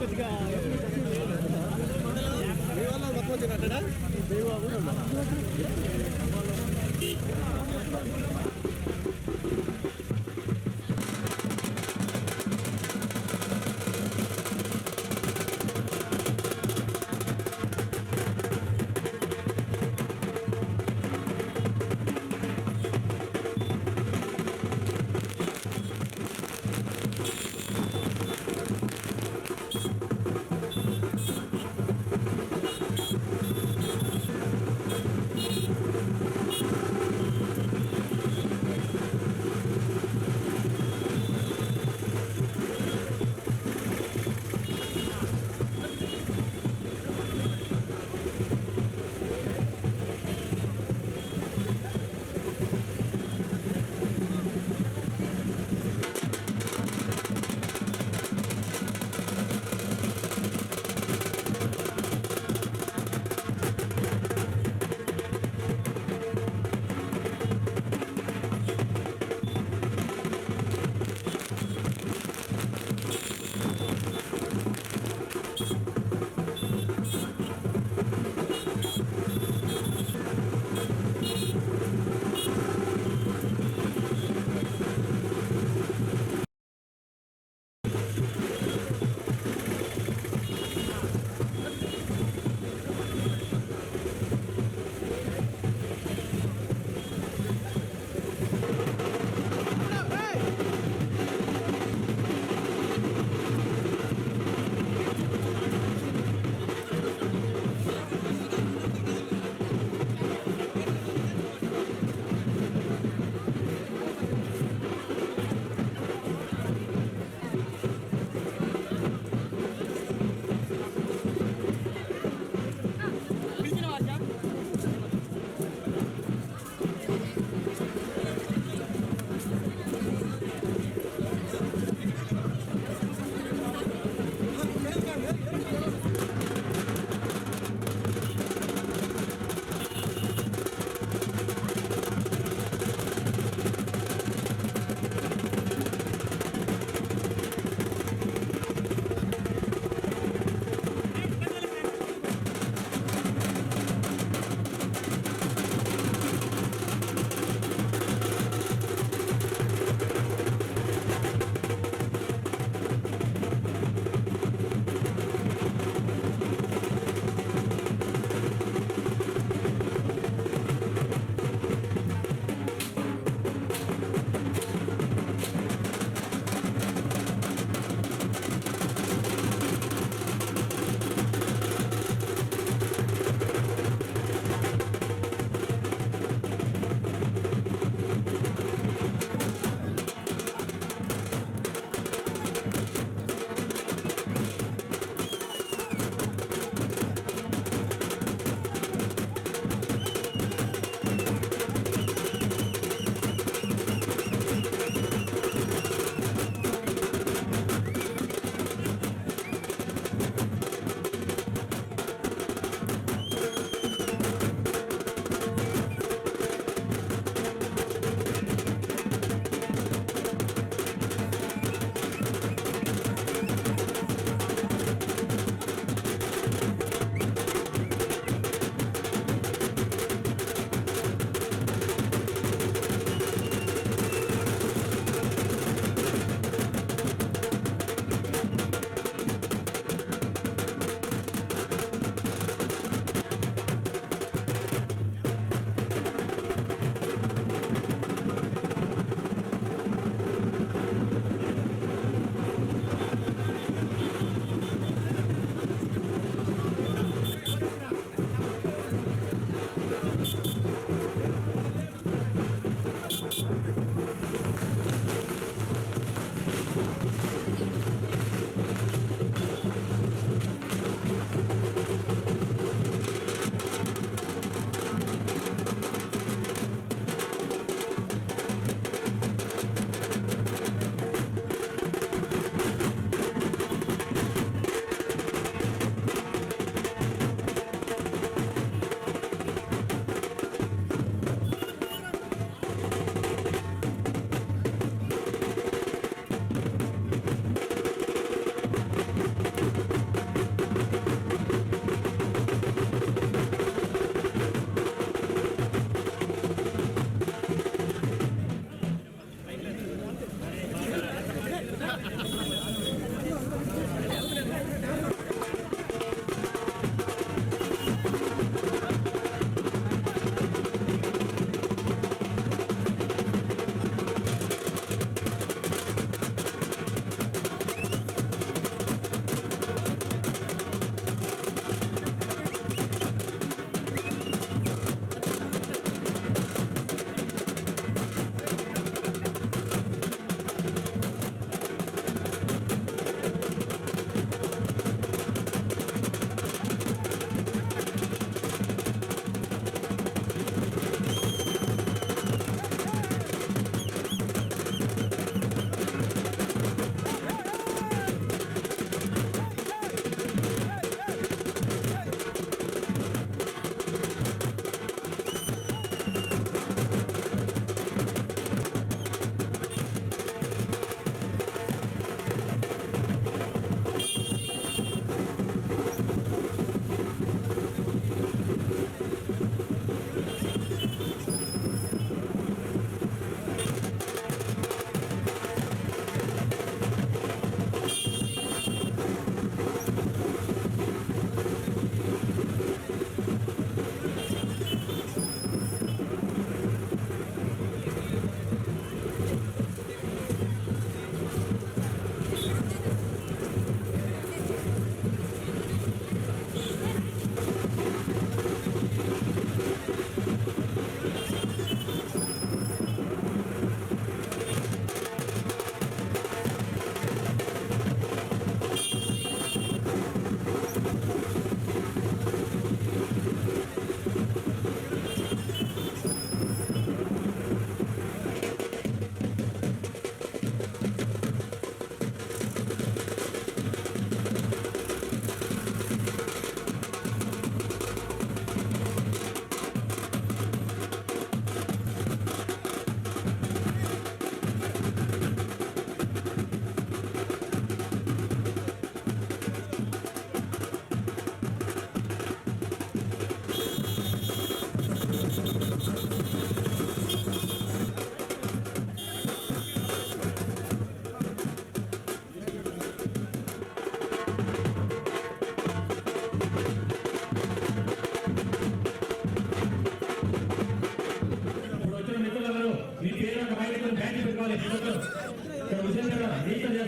కొద్దిగా మొత్తం వచ్చినట్టడా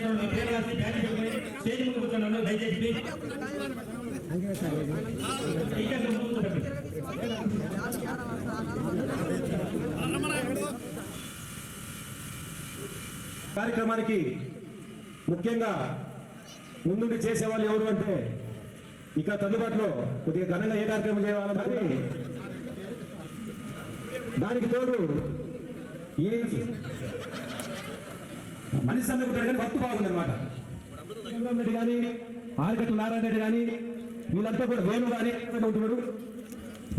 పేరు రాసి బ్యాగ్ పెట్టుకొని స్టేజ్ ముందు కూర్చున్నాను దయచేసి కార్యక్రమానికి ముఖ్యంగా ముందుండి చేసేవాళ్ళు ఎవరు అంటే ఇక తదుబాటులో కొద్దిగా ఘనంగా ఏ కార్యక్రమం చేయాలని దానికి తోడు ఈ మనిషి అన్నప్పుడు కానీ భక్తు బాగుంది అనమాట రెడ్డి కానీ ఆరికట్ల నారాయణ రెడ్డి కానీ వీళ్ళంతా కూడా వేణు కానీ ఉంటున్నాడు?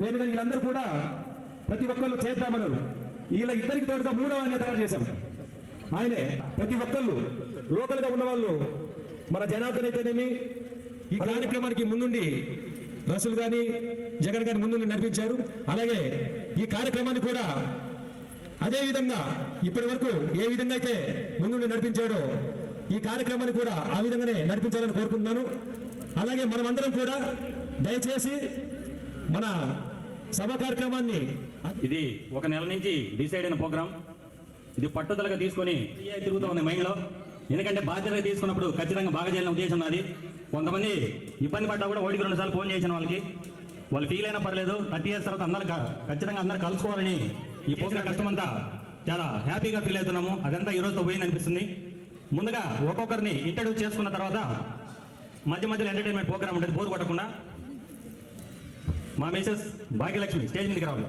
వేణు కానీ వీళ్ళందరూ కూడా ప్రతి ఒక్కళ్ళు చేద్దామన్నారు. వీళ్ళ ఇద్దరికి తోడుగా మూడవ ఆయన తయారు చేశాం. ఆయనే ప్రతి ఒక్కళ్ళు లోకల్గా ఉన్న వాళ్ళు మన జనార్దన్ అయితేనేమి ఈ కార్యక్రమానికి ముందుండి రసులు కానీ జగన్ గారి ముందుండి నడిపించారు. అలాగే ఈ కార్యక్రమాన్ని కూడా అదేవిధంగా ఇప్పటి వరకు ఏ విధంగా అయితే ముందుండి నడిపించాడో ఈ కార్యక్రమాన్ని కూడా ఆ విధంగానే నడిపించాలని కోరుకుంటున్నాను. అలాగే మనమందరం కూడా దయచేసి మన సభ కార్యక్రమాన్ని ఇది ఒక నెల నుంచి డిసైడ్ అయిన ప్రోగ్రామ్ ఇది పట్టుదలగా తీసుకొని తిరుగుతూ ఉంది మైండ్లో ఎందుకంటే బాధ్యతగా తీసుకున్నప్పుడు ఖచ్చితంగా బాగా చేయాలని ఉద్దేశం నాది. కొంతమంది ఇబ్బంది పడ్డా కూడా ఓడికి రెండుసార్లు ఫోన్ చేసిన వాళ్ళకి. వాళ్ళు ఫీల్ అయినా పర్లేదు. థర్టీ ఇయర్స్ తర్వాత అందరు ఖచ్చితంగా అందరు కలుసుకోవాలని ఈ ప్రోగ్రాం కష్టమంతా చాలా హ్యాపీగా ఫీల్ అవుతున్నాము. అదంతా ఈ పోయింది అనిపిస్తుంది. ముందుగా ఒక్కొక్కరిని ఇంట్రడ్యూస్ చేసుకున్న తర్వాత మధ్య మధ్యలో ఎంటర్టైన్మెంట్ ప్రోగ్రామ్ ఉంటుంది. బోర్ కొట్టకుండా మా మిసెస్ భాగ్యలక్ష్మి స్టేజ్ మీదకి రావాలి.